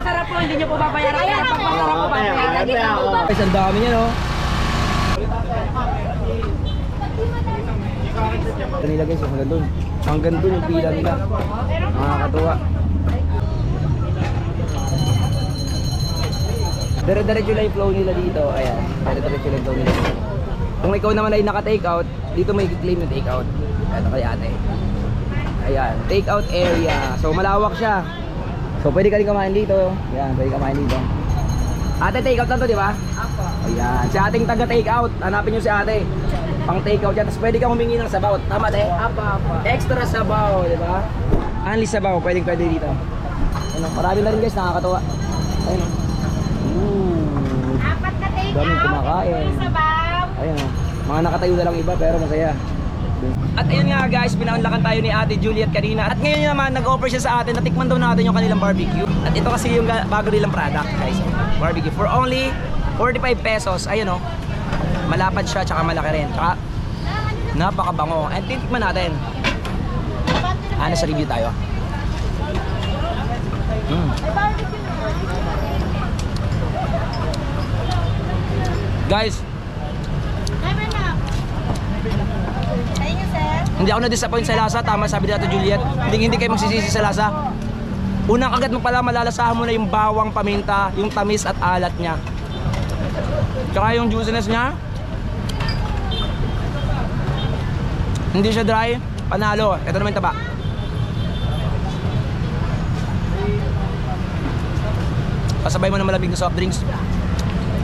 Sarap po, hindi nyo po babayaran. Kaya pag masarap po, babayaran. Guys, ang dami niya, no? Kanila guys, hanggang dun. Hanggang dun yung pila nila. Nakakatuwa. Dire-diretso lang yung flow nila dito. Ayan, dire-diretso lang flow nila. Kung ikaw naman ay naka-take out, dito may claim yung take out. Ito kay ate. Ayan, take out area. So malawak siya. So pwede ka rin kumain dito. Ayan, pwede ka kumain dito. Ate, take out lang to, di ba? Apo. Ayan, si ating taga take out. Hanapin nyo si ate. Pang take out yan. Tapos pwede kang humingi ng sabaw. Tama, te? Apo, apo. Extra sabaw, di ba? Only sabaw, pwedeng pwede dito. Ano, marami na rin guys, nakakatuwa. Ayun. oh. Ooh. Apat na take Daming kumakain. Sabaw. Ayun. Mga nakatayo na lang iba pero masaya. At ayun nga guys, pinaunlakan tayo ni Ate Juliet kanina. At ngayon naman, nag-offer siya sa atin, natikman daw natin yung kanilang barbecue. At ito kasi yung bago nilang product guys. Barbecue. For only 45 pesos. Ayun oh. Malapad siya, tsaka malaki rin. Tsaka napakabango. And titikman natin. Ano sa review tayo? Mm. Guys, Hindi ako na-disappoint sa lasa, tama sabi ni Ate Juliet. Hindi hindi kayo magsisisi sa lasa. Unang agad mo pala malalasahan mo na yung bawang paminta, yung tamis at alat niya. Tsaka yung juiciness niya. Hindi siya dry, panalo. Ito naman taba. Pasabay mo na malamig na soft drinks.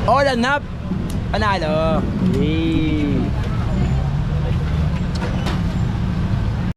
All and up, panalo. Yay.